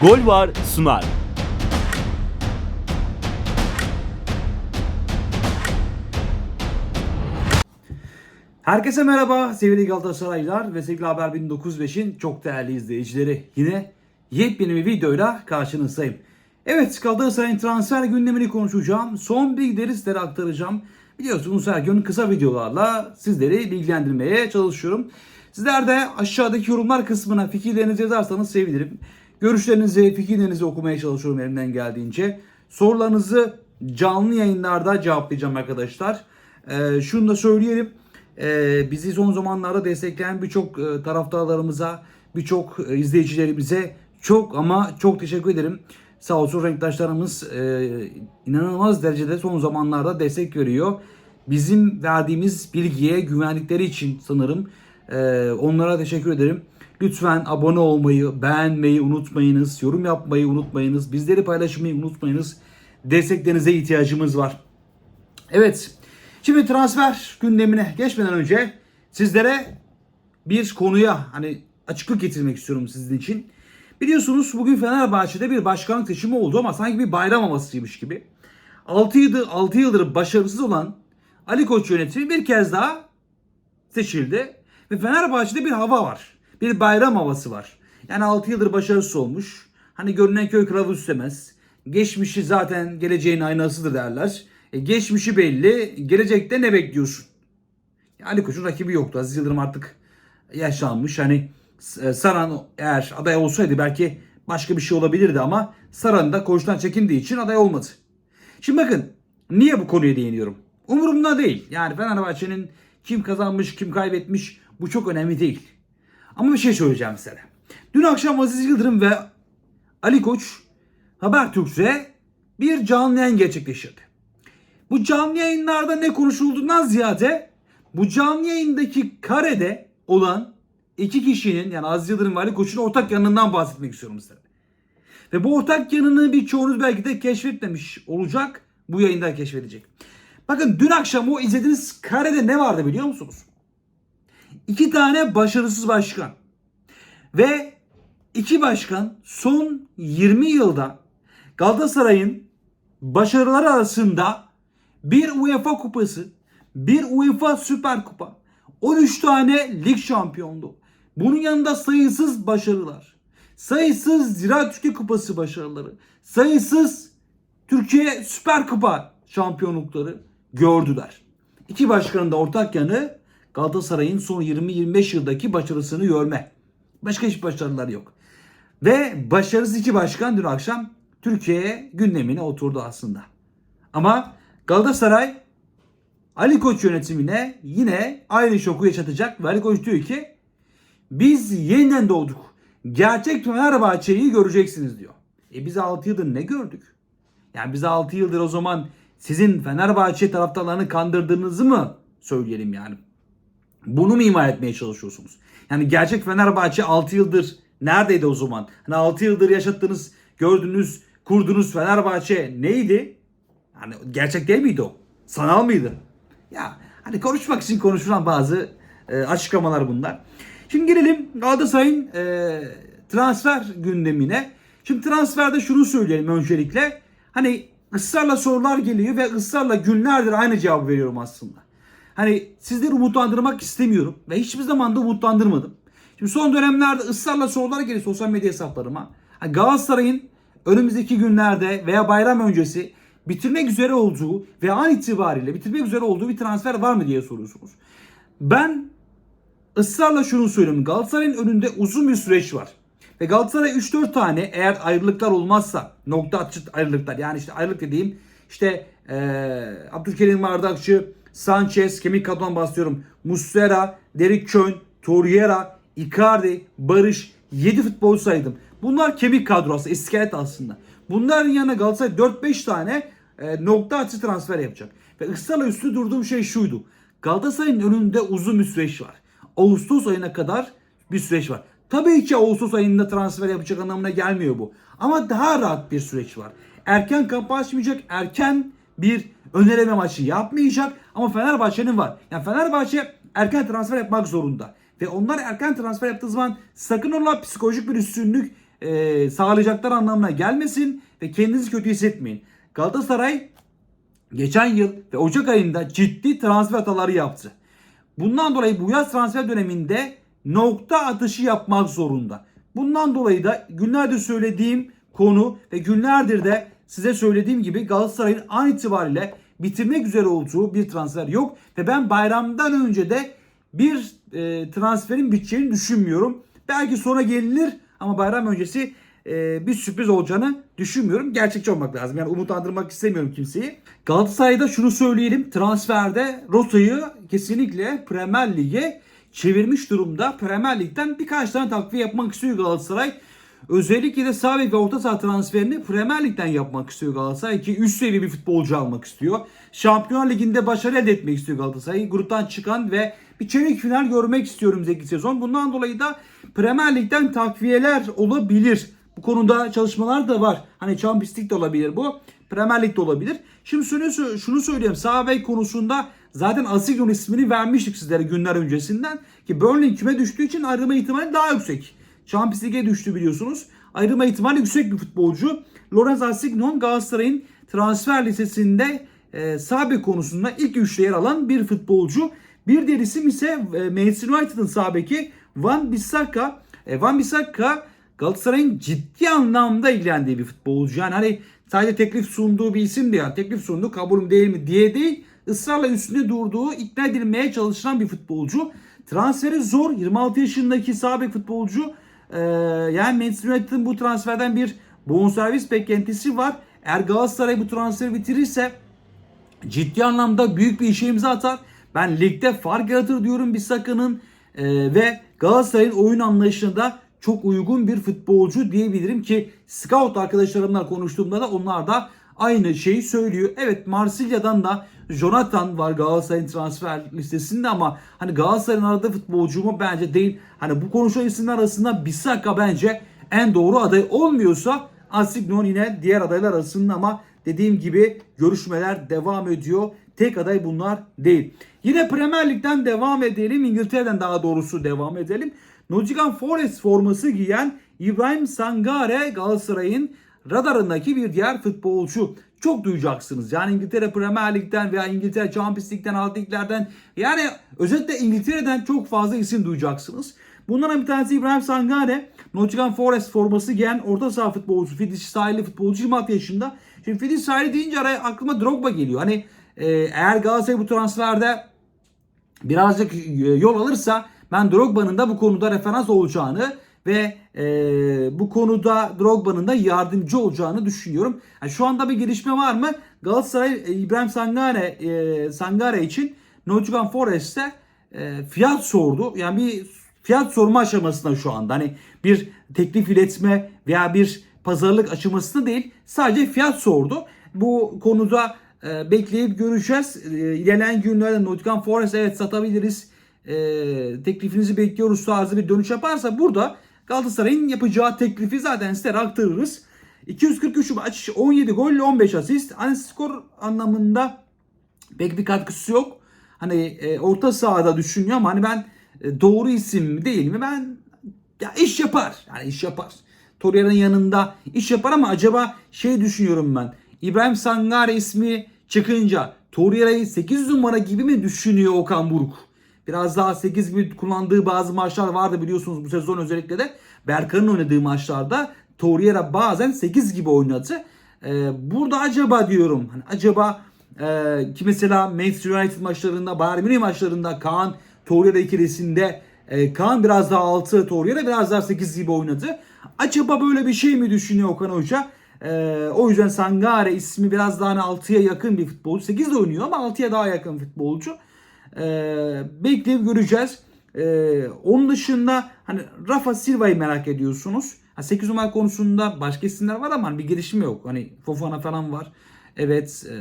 Gol var sunar. Herkese merhaba sevgili Galatasaraylılar ve sevgili Haber 1905'in çok değerli izleyicileri. Yine yepyeni bir videoyla karşınızdayım. Evet Galatasaray'ın transfer gündemini konuşacağım. Son bilgileri sizlere aktaracağım. Biliyorsunuz her gün kısa videolarla sizleri bilgilendirmeye çalışıyorum. Sizler de aşağıdaki yorumlar kısmına fikirlerinizi yazarsanız sevinirim. Görüşlerinizi, fikirlerinizi okumaya çalışıyorum elimden geldiğince. Sorularınızı canlı yayınlarda cevaplayacağım arkadaşlar. Ee, şunu da söyleyelim. Ee, bizi son zamanlarda destekleyen birçok e, taraftarlarımıza, birçok e, izleyicilerimize çok ama çok teşekkür ederim. Sağ olsun renktaşlarımız e, inanılmaz derecede son zamanlarda destek veriyor. Bizim verdiğimiz bilgiye güvendikleri için sanırım e, onlara teşekkür ederim. Lütfen abone olmayı, beğenmeyi unutmayınız, yorum yapmayı unutmayınız, bizleri paylaşmayı unutmayınız. Desteklerinize ihtiyacımız var. Evet. Şimdi transfer gündemine geçmeden önce sizlere bir konuya hani açıklık getirmek istiyorum sizin için. Biliyorsunuz bugün Fenerbahçe'de bir başkanlık seçimi oldu ama sanki bir bayram havasıymış gibi. 6 yıldır, 6 yıldır başarısız olan Ali Koç yönetimi bir kez daha seçildi. Ve Fenerbahçe'de bir hava var. Bir bayram havası var. Yani 6 yıldır başarısız olmuş. Hani görünen köy kılavuz istemez. Geçmişi zaten geleceğin aynasıdır derler. E, geçmişi belli. Gelecekte ne bekliyorsun? Ali Koç'un rakibi yoktu. Aziz Yıldırım artık yaşlanmış. Hani e, Saran eğer aday olsaydı belki başka bir şey olabilirdi ama Saran da Koç'tan çekindiği için aday olmadı. Şimdi bakın niye bu konuya değiniyorum? Umurumda değil. Yani Fenerbahçe'nin kim kazanmış, kim kaybetmiş bu çok önemli değil. Ama bir şey söyleyeceğim size. Dün akşam Aziz Yıldırım ve Ali Koç Habertürk'te bir canlı yayın gerçekleştirdi. Bu canlı yayınlarda ne konuşulduğundan ziyade bu canlı yayındaki karede olan iki kişinin yani Aziz Yıldırım ve Ali Koç'un ortak yanından bahsetmek istiyorum size. Ve bu ortak yanını birçoğunuz belki de keşfetmemiş olacak. Bu yayında keşfedecek. Bakın dün akşam o izlediğiniz karede ne vardı biliyor musunuz? İki tane başarısız başkan. Ve iki başkan son 20 yılda Galatasaray'ın başarıları arasında bir UEFA kupası, bir UEFA Süper Kupa, 13 tane lig şampiyonluğu. Bunun yanında sayısız başarılar. Sayısız Ziraat Türkiye Kupası başarıları. Sayısız Türkiye Süper Kupa şampiyonlukları gördüler. İki başkanın da ortak yanı Galatasaray'ın son 20-25 yıldaki başarısını görme. Başka hiç başarıları yok. Ve başarısız iki başkan dün akşam Türkiye'ye gündemine oturdu aslında. Ama Galatasaray Ali Koç yönetimine yine aynı şoku yaşatacak. Ve Ali Koç diyor ki biz yeniden doğduk. Gerçek Fenerbahçe'yi göreceksiniz diyor. E biz 6 yıldır ne gördük? Yani biz 6 yıldır o zaman sizin Fenerbahçe taraftarlarını kandırdığınızı mı söyleyelim yani? Bunu mu ima etmeye çalışıyorsunuz? Yani gerçek Fenerbahçe 6 yıldır neredeydi o zaman? Hani 6 yıldır yaşattığınız, gördüğünüz, kurduğunuz Fenerbahçe neydi? Hani gerçek değil miydi o? Sanal mıydı? Ya hani konuşmak için konuşulan bazı e, açıklamalar bunlar. Şimdi gelelim Galatasaray'ın e, transfer gündemine. Şimdi transferde şunu söyleyelim öncelikle. Hani ısrarla sorular geliyor ve ısrarla günlerdir aynı cevabı veriyorum aslında. Hani sizleri umutlandırmak istemiyorum ve hiçbir zaman da umutlandırmadım. Şimdi son dönemlerde ısrarla sorular geliyor sosyal medya hesaplarıma. Hani Galatasaray'ın önümüzdeki günlerde veya bayram öncesi bitirmek üzere olduğu ve an itibariyle bitirmek üzere olduğu bir transfer var mı diye soruyorsunuz. Ben ısrarla şunu söylüyorum. Galatasaray'ın önünde uzun bir süreç var. Ve Galatasaray 3-4 tane eğer ayrılıklar olmazsa nokta atışı ayrılıklar yani işte ayrılık dediğim işte ee, Abdülkerim Bardakçı, Sanchez, kemik kadrodan bahsediyorum. Muslera, Derek Kön, Torreira, Icardi, Barış 7 futbolcu saydım. Bunlar kemik kadrosu, iskelet aslında. Bunların yanına Galatasaray 4-5 tane e, nokta atışı transfer yapacak. Ve ısrarla üstü durduğum şey şuydu. Galatasaray'ın önünde uzun bir süreç var. Ağustos ayına kadar bir süreç var. Tabii ki Ağustos ayında transfer yapacak anlamına gelmiyor bu. Ama daha rahat bir süreç var. Erken kapı açmayacak, erken bir önereme maçı yapmayacak ama Fenerbahçe'nin var. Yani Fenerbahçe erken transfer yapmak zorunda. Ve onlar erken transfer yaptığı zaman sakın ola psikolojik bir üstünlük e, sağlayacaklar anlamına gelmesin ve kendinizi kötü hissetmeyin. Galatasaray geçen yıl ve Ocak ayında ciddi transfer hataları yaptı. Bundan dolayı bu yaz transfer döneminde nokta atışı yapmak zorunda. Bundan dolayı da günlerdir söylediğim konu ve günlerdir de size söylediğim gibi Galatasaray'ın an itibariyle bitirmek üzere olduğu bir transfer yok. Ve ben bayramdan önce de bir e, transferin biteceğini düşünmüyorum. Belki sonra gelinir ama bayram öncesi e, bir sürpriz olacağını düşünmüyorum. Gerçekçi olmak lazım. Yani umutlandırmak istemiyorum kimseyi. Galatasaray'da şunu söyleyelim. Transferde rotayı kesinlikle Premier Lig'e çevirmiş durumda. Premier Lig'den birkaç tane takviye yapmak istiyor Galatasaray. Özellikle de sağ ve orta saha transferini Premier Lig'den yapmak istiyor Galatasaray ki üst seviye bir futbolcu almak istiyor. Şampiyonlar Ligi'nde başarı elde etmek istiyor Galatasaray. Gruptan çıkan ve bir çeyrek final görmek istiyorum önümüzdeki sezon. Bundan dolayı da Premier Lig'den takviyeler olabilir. Bu konuda çalışmalar da var. Hani Champions League de olabilir bu. Premier Lig de olabilir. Şimdi şunu, şunu söyleyeyim. Sağ konusunda zaten Asignon ismini vermiştik sizlere günler öncesinden. Ki Burnley küme düştüğü için ayrılma ihtimali daha yüksek. Champions League'e düştü biliyorsunuz. Ayrılma ihtimali yüksek bir futbolcu. Lorenz Asignon Galatasaray'ın transfer listesinde e, sağ bek konusunda ilk üçte yer alan bir futbolcu. Bir diğer isim ise e, Manchester United'ın sağ beki Van Bissaka. E, Van Bissaka Galatasaray'ın ciddi anlamda ilgilendiği bir futbolcu. Yani hani sadece teklif sunduğu bir isim değil. Yani teklif sundu kabulüm değil mi diye değil. ısrarla üstünde durduğu, ikna edilmeye çalışılan bir futbolcu. Transferi zor. 26 yaşındaki sağ bek futbolcu. Ee, yani Manchester United'ın bu transferden bir bonservis beklentisi var. Eğer Galatasaray bu transferi bitirirse ciddi anlamda büyük bir işe imza atar. Ben ligde fark yaratır diyorum Bissaka'nın e, ve Galatasaray'ın oyun anlayışına da çok uygun bir futbolcu diyebilirim ki scout arkadaşlarımla konuştuğumda da onlar da aynı şeyi söylüyor. Evet Marsilya'dan da Jonathan var Galatasaray'ın transfer listesinde ama hani Galatasaray'ın aradığı futbolcu mu bence değil. Hani bu konuşulan isimler arasında Bissaka bence en doğru aday olmuyorsa Asignon yine diğer adaylar arasında ama dediğim gibi görüşmeler devam ediyor. Tek aday bunlar değil. Yine Premier Lig'den devam edelim. İngiltere'den daha doğrusu devam edelim. Nottingham Forest forması giyen İbrahim Sangare Galatasaray'ın radarındaki bir diğer futbolcu. Çok duyacaksınız. Yani İngiltere Premier Lig'den veya İngiltere Champions Lig'den, alt liglerden yani özellikle İngiltere'den çok fazla isim duyacaksınız. Bunlardan bir tanesi İbrahim Sangare. Nottingham Forest forması giyen orta saha futbolcusu, Fidiş sahili futbolcu 26 yaşında. Şimdi Fidiş sahili deyince araya aklıma Drogba geliyor. Hani e, eğer Galatasaray bu transferde birazcık e, yol alırsa ben Drogba'nın da bu konuda referans olacağını ve e, bu konuda Drogba'nın da yardımcı olacağını düşünüyorum. Yani şu anda bir gelişme var mı? Galatasaray e, İbrahim Sangare e, Sangare için Nottingham Forest'te e, fiyat sordu. Yani bir fiyat sorma aşamasında şu anda. Hani bir teklif iletme veya bir pazarlık aşamasında değil. Sadece fiyat sordu. Bu konuda e, bekleyip göreceğiz. E, ilerleyen günlerde Nottingham Forest evet satabiliriz. E, teklifinizi bekliyoruz tarzı bir dönüş yaparsa burada Galatasaray'ın yapacağı teklifi zaten size aktarırız. 243 maç, 17 gol, 15 asist. Hani skor anlamında pek bir katkısı yok. Hani e, orta sahada düşünüyor ama hani ben e, doğru isim mi değil mi? Ben ya iş yapar. Yani iş yapar. Torreira'nın yanında iş yapar ama acaba şey düşünüyorum ben. İbrahim Sangare ismi çıkınca Torreira'yı 8 numara gibi mi düşünüyor Okan Buruk? Biraz daha 8 gibi kullandığı bazı maçlar vardı biliyorsunuz bu sezon özellikle de. Berkan'ın oynadığı maçlarda Torreira bazen 8 gibi oynadı. Ee, burada acaba diyorum hani acaba e, ki mesela Manchester United maçlarında Bayern Münih maçlarında Kaan Torreira ikilisinde e, Kaan biraz daha 6 Torreira biraz daha 8 gibi oynadı. Acaba böyle bir şey mi düşünüyor Okan Hoca? Ee, o yüzden Sangare ismi biraz daha hani 6'ya yakın bir futbolcu. 8 de oynuyor ama 6'ya daha yakın futbolcu. Ee, bekleyip göreceğiz. Ee, onun dışında hani Rafa Silva'yı merak ediyorsunuz. Ha, 8 numara konusunda başka isimler var ama hani bir gelişme yok. Hani Fofana falan var. Evet e,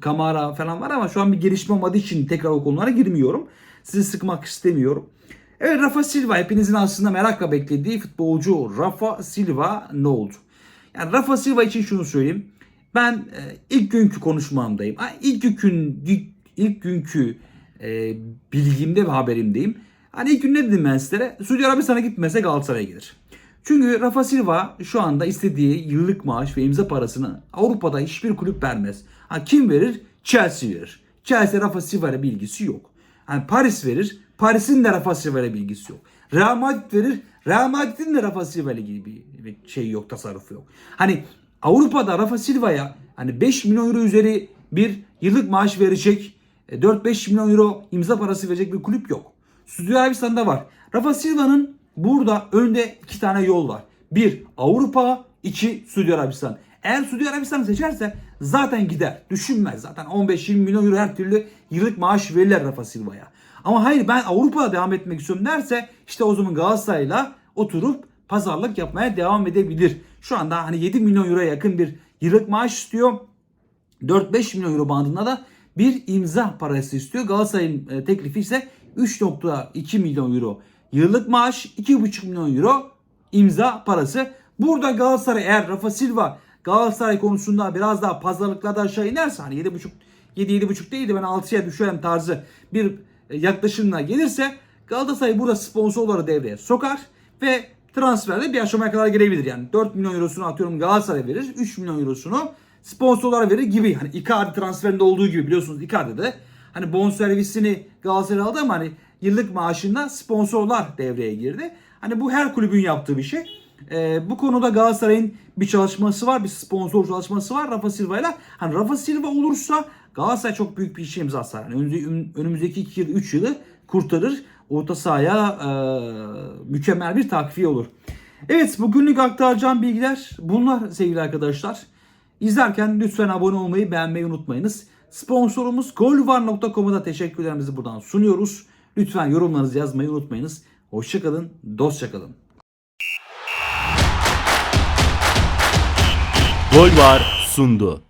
Kamara falan var ama şu an bir gelişme olmadığı için tekrar o konulara girmiyorum. Sizi sıkmak istemiyorum. Evet Rafa Silva hepinizin aslında merakla beklediği futbolcu Rafa Silva ne oldu? Yani Rafa Silva için şunu söyleyeyim. Ben e, ilk günkü konuşmamdayım. İlk gün ilk, ilk günkü e, bilgimde ve haberimdeyim. Hani ilk gün ne dedim ben sizlere? Suudi Arabistan'a gitmese Galatasaray'a gelir. Çünkü Rafa Silva şu anda istediği yıllık maaş ve imza parasını Avrupa'da hiçbir kulüp vermez. Ha, kim verir? Chelsea verir. Chelsea Rafa Silva ile bilgisi yok. Yani Paris verir. Paris'in de Rafa Silva ile bilgisi yok. Real Madrid verir. Real Madrid'in de Rafa Silva ile ilgili bir şey yok, tasarrufu yok. Hani Avrupa'da Rafa Silva'ya hani 5 milyon euro üzeri bir yıllık maaş verecek, 4-5 milyon euro imza parası verecek bir kulüp yok. Suudi Arabistan'da var. Rafa Silva'nın burada önde iki tane yol var. Bir Avrupa, iki Suudi Arabistan. Eğer Suudi Arabistan seçerse zaten gider. Düşünmez. Zaten 15-20 milyon euro her türlü yıllık maaş verirler Rafa Silva'ya. Ama hayır ben Avrupa'da devam etmek istiyorum derse işte o zaman Galatasaray'la oturup pazarlık yapmaya devam edebilir. Şu anda hani 7 milyon euroya yakın bir yıllık maaş istiyor. 4-5 milyon euro bandında da bir imza parası istiyor. Galatasaray'ın e, teklifi ise 3.2 milyon euro yıllık maaş, 2.5 milyon euro imza parası. Burada Galatasaray eğer Rafa Silva Galatasaray konusunda biraz daha pazarlıklarda aşağı inerse hani 7.5 7-7.5 değil de ben 6'ya düşerim tarzı bir e, yaklaşımla gelirse Galatasaray burada sponsorları devreye sokar ve transferde bir aşamaya kadar gelebilir. Yani 4 milyon eurosunu atıyorum Galatasaray verir. 3 milyon eurosunu sponsorlara verir gibi. Hani Icardi transferinde olduğu gibi biliyorsunuz Icardi de hani bon servisini Galatasaray aldı ama hani yıllık maaşında sponsorlar devreye girdi. Hani bu her kulübün yaptığı bir şey. Ee, bu konuda Galatasaray'ın bir çalışması var, bir sponsor çalışması var Rafa Silva'yla. Hani Rafa Silva olursa Galatasaray çok büyük bir işe imza atar. Yani önümüzdeki 2 yıl, 3 yılı kurtarır. Orta sahaya e, mükemmel bir takviye olur. Evet bugünlük aktaracağım bilgiler bunlar sevgili arkadaşlar. İzlerken lütfen abone olmayı, beğenmeyi unutmayınız. Sponsorumuz golvar.com'a da teşekkürlerimizi buradan sunuyoruz. Lütfen yorumlarınızı yazmayı unutmayınız. Hoşçakalın, dostça kalın. Gol var sundu.